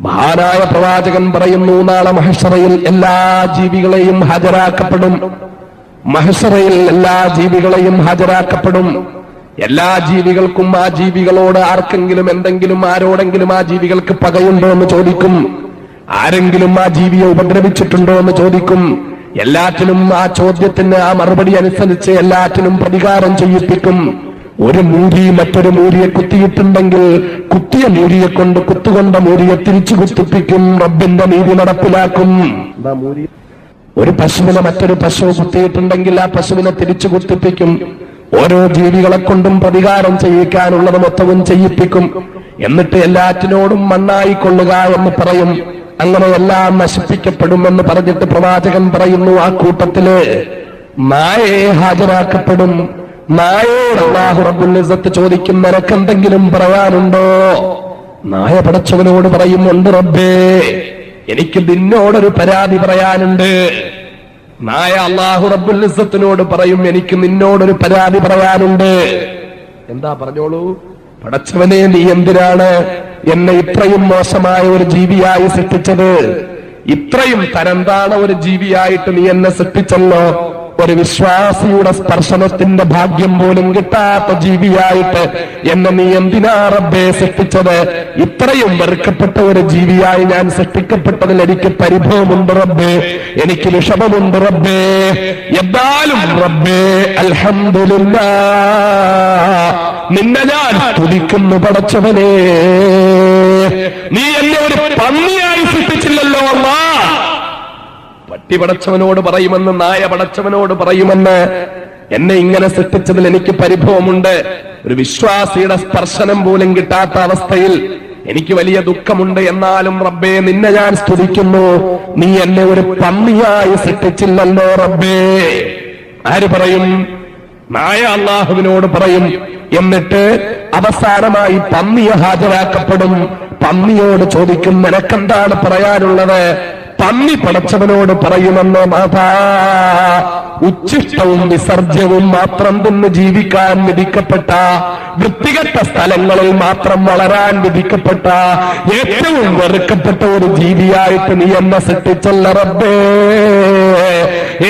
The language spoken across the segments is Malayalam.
മഹാനായ പ്രവാചകൻ പറയുന്നു നാളെ മഹസറയിൽ എല്ലാ ജീവികളെയും ഹാജരാക്കപ്പെടും. മഹസറയിൽ എല്ലാ ജീവികളെയും ഹാജരാക്കപ്പെടും. എല്ലാ ജീവികൾക്കും ആ ജീവികളോട് ആർക്കെങ്കിലും എന്തെങ്കിലും ആരോടെങ്കിലും ആ ജീവികൾക്ക് പകയുണ്ടോ എന്ന് ചോദിക്കും. ആരെങ്കിലും ആ ജീവിയെ ഉപദ്രവിച്ചിട്ടുണ്ടോ എന്ന് ചോദിക്കും. എല്ലാറ്റിനും ആ ചോദ്യത്തിന് ആ മറുപടി അനുസരിച്ച് എല്ലാറ്റിനും പ്രതികാരം ചെയ്യിപ്പിക്കും. ഒരു മൂരി മറ്റൊരു മൂരിയെ കുത്തിയിട്ടുണ്ടെങ്കിൽ കുത്തിയ മൂരിയെ കൊണ്ട് കുത്തുകൊണ്ട മൂരിയെ തിരിച്ചു കുത്തിപ്പിക്കും റബ്ബിന്റെ നീതി നടപ്പിലാക്കും. ഒരു പശുവിനെ മറ്റൊരു പശു കുത്തിയിട്ടുണ്ടെങ്കിൽ ആ പശുവിനെ തിരിച്ചു കുത്തിപ്പിക്കും. ഓരോ ജീവികളെ കൊണ്ടും പ്രതികാരം ചെയ്യിക്കാനുള്ളത് മൊത്തവും ചെയ്യിപ്പിക്കും. എന്നിട്ട് എല്ലാറ്റിനോടും മണ്ണായി കൊള്ളുക എന്ന് പറയും. അങ്ങനെ എല്ലാം നശിപ്പിക്കപ്പെടുമെന്ന് പറഞ്ഞിട്ട് പ്രവാചകൻ പറയുന്നു ആ കൂട്ടത്തിൽ. നായയെ ഹാജരാക്കപ്പെടും. ഇസ്സത്ത് ചോദിക്കും നിനക്കെന്തെങ്കിലും പറയാനുണ്ടോ? നായ പടച്ചവനോട് പറയുന്നുണ്ട് റബ്ബേ എനിക്ക് നിന്നോടൊരു പരാതി പറയാനുണ്ട്. നായ അള്ളാഹു റബ്ബുൽ ഇസ്സത്തിനോട് പറയും എനിക്ക് നിന്നോടൊരു പരാതി പറയാനുണ്ട്. എന്താ പറഞ്ഞോളൂ? പടച്ചവനെ നീ എന്തിനാണ് എന്നെ ഇത്രയും മോശമായ ഒരു ജീവിയായി സൃഷ്ടിച്ചത്? ഇത്രയും തരംതാണ ഒരു ജീവിയായിട്ട് നീ എന്നെ സൃഷ്ടിച്ചല്ലോ. ഒരു വിശ്വാസിയുടെ സ്പർശനത്തിന്റെ ഭാഗ്യം പോലും കിട്ടാത്ത ജീവിയായിട്ട് എന്നെ നീ എന്തിനാ റബ്ബേ സൃഷ്ടിച്ചത്? ഇത്രയും വെറുക്കപ്പെട്ട ഒരു ജീവിയായി ഞാൻ സൃഷ്ടിക്കപ്പെട്ടതിൽ എനിക്ക് പരിഭവമുണ്ട് റബ്ബേ. എനിക്ക് വിഷമമുണ്ട് റബ്ബേ. എന്നാലും റബ്ബേ അൽഹമില്ല നിന്നെ ഞാൻ തുടിക്കുന്നു പടച്ചവനെ. നീ എന്നെ ഒരു പന്നിയായി അല്ലാ പട്ടി പടച്ചവനോട് പറയുമെന്ന് നായ പടച്ചവനോട് പറയുമെന്ന് എന്നെ ഇങ്ങനെ സൃഷ്ടിച്ചതിൽ എനിക്ക് പരിഭവമുണ്ട്. ഒരു വിശ്വാസിയുടെ സ്പർശനം പോലും കിട്ടാത്ത അവസ്ഥയിൽ എനിക്ക് വലിയ ദുഃഖമുണ്ട്. എന്നാലും റബ്ബേ നിന്നെ ഞാൻ സ്തുതിക്കുന്നു. നീ എന്നെ ഒരു പന്നിയായി സൃഷ്ടിച്ചില്ലല്ലോ റബ്ബേ. ആര് പറയും? നായ അള്ളാഹുവിനോട് പറയും. എന്നിട്ട് അവസാനമായി പന്നിയെ ഹാജരാക്കപ്പെടും. പന്നിയോട് ചോദിക്കും നിനക്കെന്താണ് പറയാനുള്ളത്? പന്നി പടച്ചവനോട് പറയുമെന്ന് മാതാ ഉച്ഛിഷ്ടവും വിസർജ്യവും മാത്രം തിന്ന് ജീവിക്കാൻ വിധിക്കപ്പെട്ട വൃത്തികെട്ട സ്ഥലങ്ങളിൽ മാത്രം വളരാൻ വിധിക്കപ്പെട്ട ഏറ്റവും വെറുക്കപ്പെട്ട ഒരു ജീവിയായിട്ട് നീ എന്നെ സൃഷ്ടിച്ചല്ല റബ്ബേ.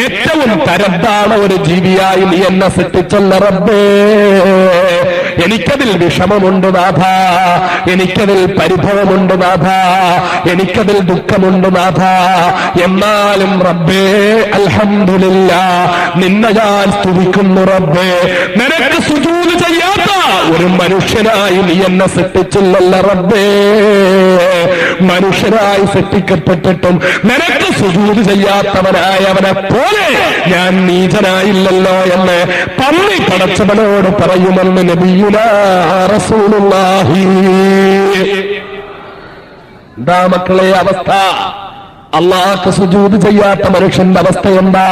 ഏറ്റവും തരത്താണ് ഒരു ജീവിയായി നീ എന്നെ സൃഷ്ടിച്ചല്ല റബ്ബേ. എനിക്കതിൽ വിഷമമുണ്ട് നാഥ എനിക്കതിൽ പരിഭവമുണ്ട് നാഥ എനിക്കതിൽ ദുഃഖമുണ്ട് നാഥ എന്നാലും റബ്ബേ അൽഹമില്ല നിന്നെ ഞാൻ സ്തുതിക്കുന്നു റബ്ബേ. നിനക്ക് സുജൂത് ചെയ്യാത്ത ഒരു മനുഷ്യനായി നീ എന്നെ സൃഷ്ടിച്ചില്ലല്ല റബ്ബേ. മനുഷ്യരായി സൃഷ്ടിക്കപ്പെട്ടിട്ടും നിനക്ക് സുജൂത് ചെയ്യാത്തവനായവനെ പോലെ ഞാൻ നീചനായില്ലല്ലോ എന്ന് പന്നി പടച്ചവനോട് പറയുമെന്ന് നബിയുലാഹി എന്താ മക്കളെ അവസ്ഥ? അള്ളാഹ് സുജൂത് ചെയ്യാത്ത മനുഷ്യന്റെ അവസ്ഥ എന്താ?